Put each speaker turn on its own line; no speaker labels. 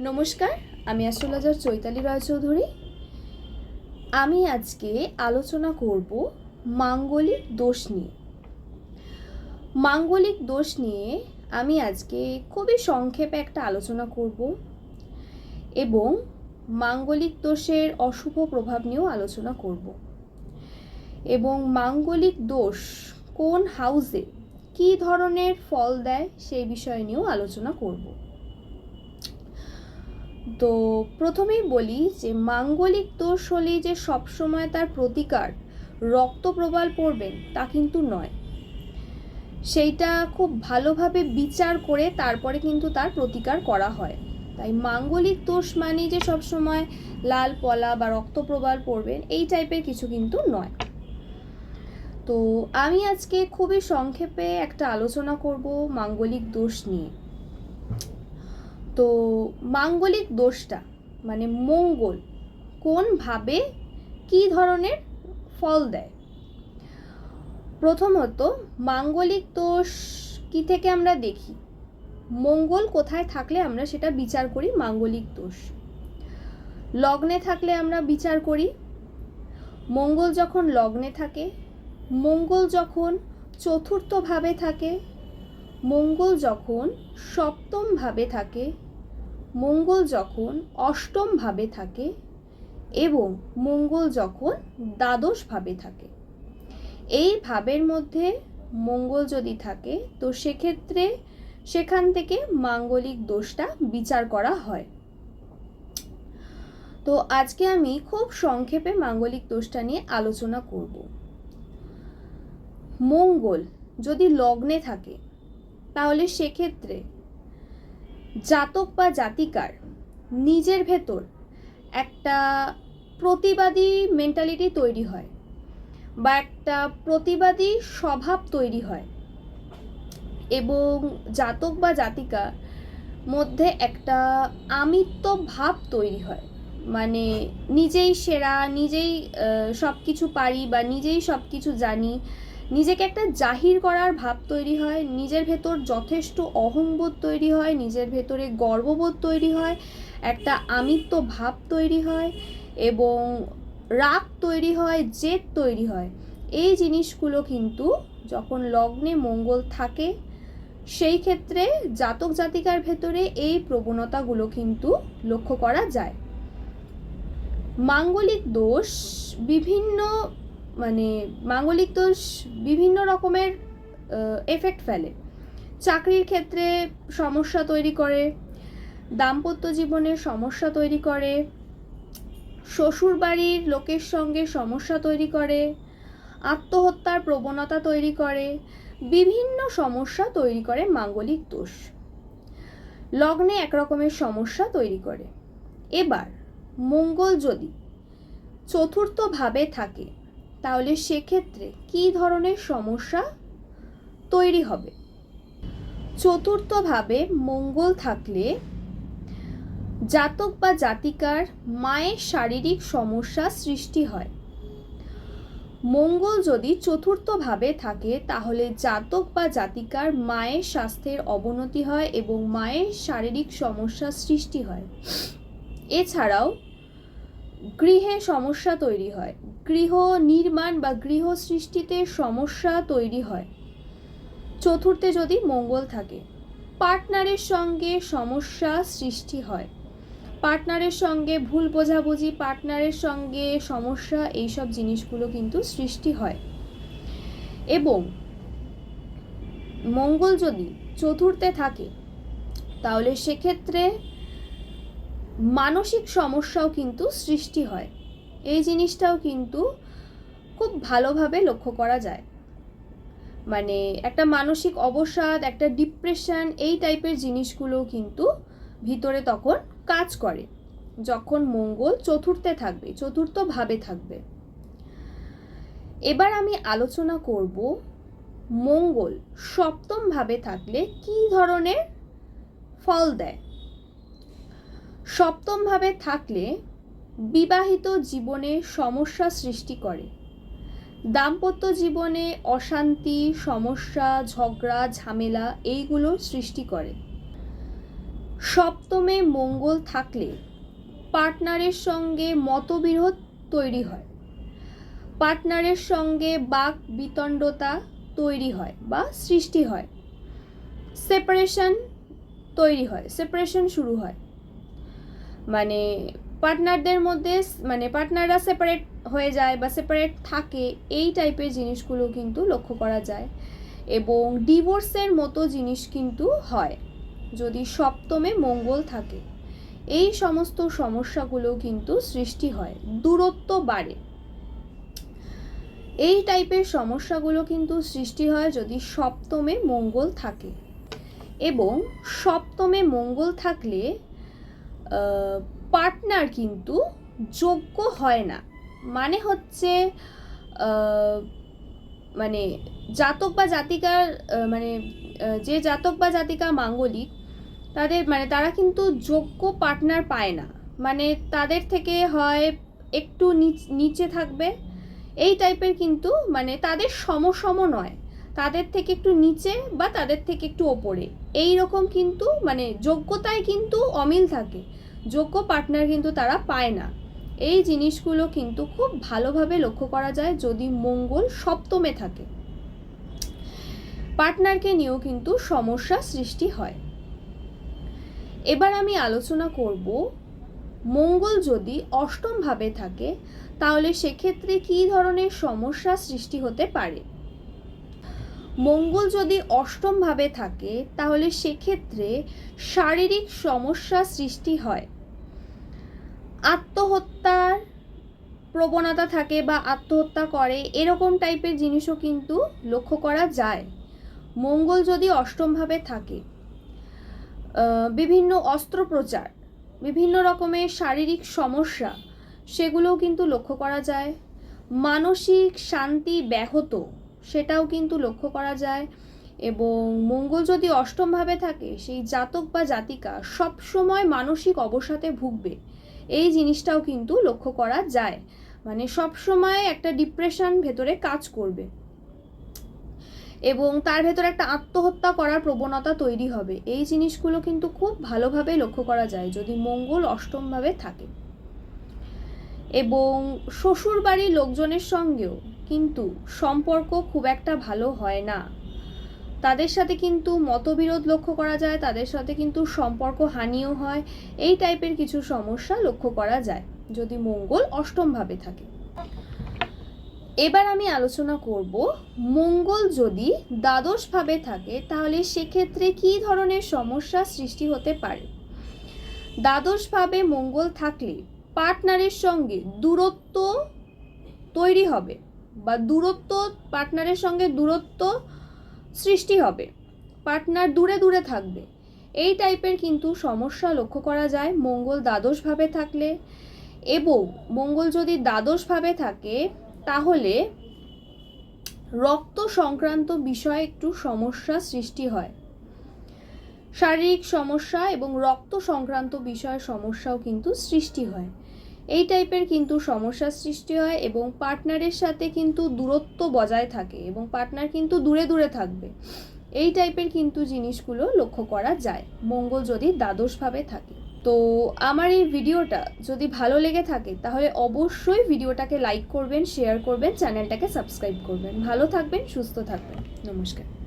নমস্কার, আমি অ্যাস্ট্রোলজার চৈতালি রায়চৌধুরী। আমি আজকে আলোচনা করব মাঙ্গলিক দোষ নিয়ে। মাঙ্গলিক দোষ নিয়ে আমি আজকে খুবই সংক্ষেপে একটা আলোচনা করব এবং মাঙ্গলিক দোষের অশুভ প্রভাব নিয়েও আলোচনা করব। এবং মাঙ্গলিক দোষ কোন হাউসে কী ধরনের ফল দেয় সেই বিষয় নিয়েও আলোচনা করব। তো প্রথমেই বলি যে মাঙ্গলিক দোষ হলেই যে সবসময় তার প্রতিকার, রক্ত প্রবাল পড়বেন তা কিন্তু নয়। সেইটা খুব ভালোভাবে বিচার করে তারপরে কিন্তু তার প্রতিকার করা হয়। তাই মাঙ্গলিক দোষ মানে যে সবসময় লাল পলা বা রক্ত প্রবাল পড়বেন এই টাইপের কিছু কিন্তু নয়। তো আমি আজকে খুবই সংক্ষেপে একটা আলোচনা করব মাঙ্গলিক দোষ নিয়ে। তো মাঙ্গলিক দোষটা মানে মঙ্গল কোনভাবে কি ধরনের ফল দেয়? প্রথমত, মাঙ্গলিক দোষ কি থেকে আমরা দেখি? মঙ্গল কোথায় থাকলে আমরা সেটা বিচার করি মাঙ্গলিক দোষ। লগ্নে থাকলে আমরা বিচার করি। মঙ্গল যখন লগ্নে থাকে, মঙ্গল যখন চতুর্থভাবে থাকে, মঙ্গল যখন সপ্তমভাবে থাকে মঙ্গল যখন অষ্টমভাবে থাকে এবং মঙ্গল যখন দ্বাদশভাবে থাকে। এই ভাবের মধ্যে মঙ্গল যদি থাকে, তো সেক্ষেত্রে সেখান থেকে মাঙ্গলিক দোষটা বিচার করা হয়। তো আজকে আমি খুব সংক্ষেপে মাঙ্গলিক দোষটা নিয়ে আলোচনা করব। মঙ্গল যদি লগ্নে থাকে, তাহলে সেক্ষেত্রে জাতক বা জাতিকার নিজের ভেতর একটা প্রতিবাদী মেন্টালিটি তৈরি হয় বা একটা প্রতিবাদী স্বভাব তৈরি হয় এবং জাতক বা জাতিকার মধ্যে একটা আমিত্ব ভাব তৈরি হয়। মানে নিজেই সেরা, নিজেই সব কিছু পারি বা নিজেই সব কিছু জানি নিজেকে একটা জাহির করার ভাব তৈরি হয়, নিজের ভেতর যথেষ্ট অহংবোধ তৈরি হয়, নিজের ভেতরে গর্ববোধ তৈরি হয়, একটা আমিত্ব ভাব তৈরি হয় এবং রাগ তৈরি হয়, জেদ তৈরি হয়। এই জিনিসগুলো কিন্তু যখন লগ্নে মঙ্গল থাকে, সেই ক্ষেত্রে জাতক জাতিকার ভেতরে এই প্রবণতাগুলো কিন্তু লক্ষ্য করা যায়। মাঙ্গলিক দোষ বিভিন্ন মানে মাঙ্গলিক দোষ বিভিন্ন রকমের এফেক্ট ফেলে। চাকরির ক্ষেত্রে সমস্যা তৈরি করে, দাম্পত্য জীবনে সমস্যা তৈরি করে শ্বশুর বাড়ির লোকের সঙ্গে সমস্যা তৈরি করে, আত্মহত্যার প্রবণতা তৈরি করে, বিভিন্ন সমস্যা তৈরি করে মাঙ্গলিক দোষ। লগ্নে একরকমের সমস্যা তৈরি করে। এবার মঙ্গল যদি চতুর্থভাবে থাকে তাহলে সেক্ষেত্রে কী ধরনের সমস্যা তৈরি হবে? চতুর্থভাবে মঙ্গল থাকলে জাতক বা জাতিকার মায়ের শারীরিক সমস্যা সৃষ্টি হয়। মঙ্গল যদি চতুর্থভাবে থাকে, তাহলে জাতক বা জাতিকার মায়ের স্বাস্থ্যের অবনতি হয় এবং মায়ের শারীরিক সমস্যা সৃষ্টি হয়। এছাড়াও গৃহে সমস্যা তৈরি হয়। গৃহ নির্মাণ বা গৃহ সৃষ্টিতে সমস্যা তৈরি হয়। চতুর্থে যদি মঙ্গল থাকে, পার্টনারের সঙ্গে সমস্যা সৃষ্টি হয়। পার্টনারের সঙ্গে ভুল বোঝাবুঝি, পার্টনারের সঙ্গে সমস্যা, এইসব জিনিসগুলো কিন্তু সৃষ্টি হয়। এবং মঙ্গল যদি চতুর্থে থাকে, তাহলে সেক্ষেত্রে মানসিক সমস্যাও কিন্তু সৃষ্টি হয়। এই জিনিসটাও কিন্তু খুব ভালোভাবে লক্ষ্য করা যায়। মানে একটা মানসিক অবসাদ, একটা ডিপ্রেশন এই টাইপের জিনিসগুলো কিন্তু ভিতরে তখন কাজ করে। যখন মঙ্গল চতুর্থে থাকবে চতুর্থভাবে থাকবে। এবার আমি আলোচনা করব মঙ্গল সপ্তমভাবে থাকলে কি ধরনের ফল দেয়? সপ্তমভাবে থাকলে বিবাহিত জীবনে সমস্যা সৃষ্টি করে। দাম্পত্য জীবনে অশান্তি, সমস্যা, ঝগড়া, ঝামেলা এইগুলো সৃষ্টি করে। সপ্তমে মঙ্গল থাকলে পার্টনারের সঙ্গে মতবিরোধ তৈরি হয়। পার্টনারের সঙ্গে বাক বিতণ্ডতা তৈরি হয় বা সৃষ্টি হয়। সেপারেশন তৈরি হয়, সেপারেশন শুরু হয়। মানে পার্টনারদের মধ্যে মানে পার্টনাররা সেপারেট হয়ে যায় বা সেপারেট থাকে, এই টাইপের জিনিসগুলো কিন্তু লক্ষ্য করা যায়। এবং ডিভোর্সের মতো জিনিস কিন্তু হয়, যদি সপ্তমে মঙ্গল থাকে। এই সমস্ত সমস্যাগুলো কিন্তু সৃষ্টি হয়, দূরত্ব বাড়ে। এই টাইপের সমস্যাগুলো কিন্তু সৃষ্টি হয় যদি সপ্তমে মঙ্গল থাকে। এবং সপ্তমে মঙ্গল থাকলে পার্টনার কিন্তু যোগ্য হয় না। মানে হচ্ছে মানে জাতক বা জাতিকার মানে যে জাতক বা জাতিকা মাঙ্গলিক, তাদের মানে তারা কিন্তু যোগ্য পার্টনার পায় না। মানে তাদের থেকে হয় একটু নিচ- থাকবে। এই টাইপের কিন্তু মানে তাদের সমসম নয়। তাদের থেকে একটু নিচে বা তাদের থেকে একটু ওপরে। এই রকম কিন্তু মানে যোগ্যতায় কিন্তু অমিল থাকে। যোগ্য পার্টনার কিন্তু তারা পায় না। এই জিনিসগুলো কিন্তু খুব ভালোভাবে লক্ষ্য করা যায় যদি মঙ্গল সপ্তমে থাকে। পার্টনারকে নিয়েও কিন্তু সমস্যা সৃষ্টি হয়। এবার আমি আলোচনা করব, মঙ্গল যদি অষ্টম ভাবে থাকে, তাহলে সেক্ষেত্রে কী ধরনের সমস্যা সৃষ্টি হতে পারে? মঙ্গল যদি অষ্টম ভাবে থাকে, তাহলে সেক্ষেত্রে শারীরিক সমস্যা সৃষ্টি হয়। আত্মহত্যার প্রবণতা থাকে বা আত্মহত্যা করে, এরকম টাইপের জিনিসও কিন্তু লক্ষ্য করা যায়। মঙ্গল যদি অষ্টমভাবে থাকে বিভিন্ন অস্ত্রোপচার বিভিন্ন রকমের শারীরিক সমস্যা, সেগুলোও কিন্তু লক্ষ্য করা যায়। মানসিক শান্তি ব্যাহত, সেটাও কিন্তু লক্ষ্য করা যায়। এবং মঙ্গল যদি অষ্টমভাবে থাকে, সেই জাতক বা জাতিকা সবসময় মানসিক অবসাদে ভুগবে। এই জিনিসটাও কিন্তু লক্ষ্য করা যায়। মানে সবসময় একটা ডিপ্রেশন ভেতরে কাজ করবে। এবং তার ভেতরে একটা আত্মহত্যা করার প্রবণতা তৈরি হবে। এই জিনিসগুলো কিন্তু খুব ভালোভাবে লক্ষ্য করা যায় যদি মঙ্গল অষ্টমভাবে থাকে। এবং শ্বশুর বাড়ির লোকজনের সঙ্গেও কিন্তু সম্পর্ক খুব একটা ভালো হয় না। তাদের সাথে কিন্তু মতবিরোধ লক্ষ্য করা যায়, তাদের সাথে কিন্তু সম্পর্ক হানিও হয়, এই টাইপের কিছু সমস্যা লক্ষ্য করা যায়, যদি মঙ্গল অষ্টমভাবে থাকে। এবার আমি আলোচনা করব, মঙ্গল যদি দ্বাদশভাবে থাকে, তাহলে সেক্ষেত্রে কী ধরনের সমস্যা সৃষ্টি হতে পারে? দ্বাদশভাবে মঙ্গল থাকলে পার্টনারের সঙ্গে দূরত্ব তৈরি হবে, বা দূরত্ব, পার্টনারের সঙ্গে দূরত্ব সৃষ্টি হবে। পার্টনার দূরে দূরে থাকবে। এই টাইপের কিন্তু সমস্যা লক্ষ্য করা যায় মঙ্গল দ্বাদশভাবে থাকলে। এবং মঙ্গল যদি দ্বাদশভাবে থাকে, তাহলে রক্ত সংক্রান্ত বিষয়ে একটু সমস্যা সৃষ্টি হয়। শারীরিক সমস্যা এবং রক্ত সংক্রান্ত বিষয়ে সমস্যাও কিন্তু সৃষ্টি হয়। এই টাইপের কিন্তু সমস্যার সৃষ্টি হয় এবং পার্টনারের সাথে কিন্তু দূরত্ব বজায় থাকে এবং পার্টনার কিন্তু দূরে দূরে থাকবে। এই টাইপের কিন্তু জিনিসগুলো লক্ষ্য করা যায়, মঙ্গল যদি দ্বাদশভাবে থাকে। তো আমার এই ভিডিওটা যদি ভালো লেগে থাকে, তাহলে অবশ্যই ভিডিওটাকে লাইক করবেন, শেয়ার করবেন, চ্যানেলটাকে সাবস্ক্রাইব করবেন। ভালো থাকবেন, সুস্থ থাকবেন। নমস্কার।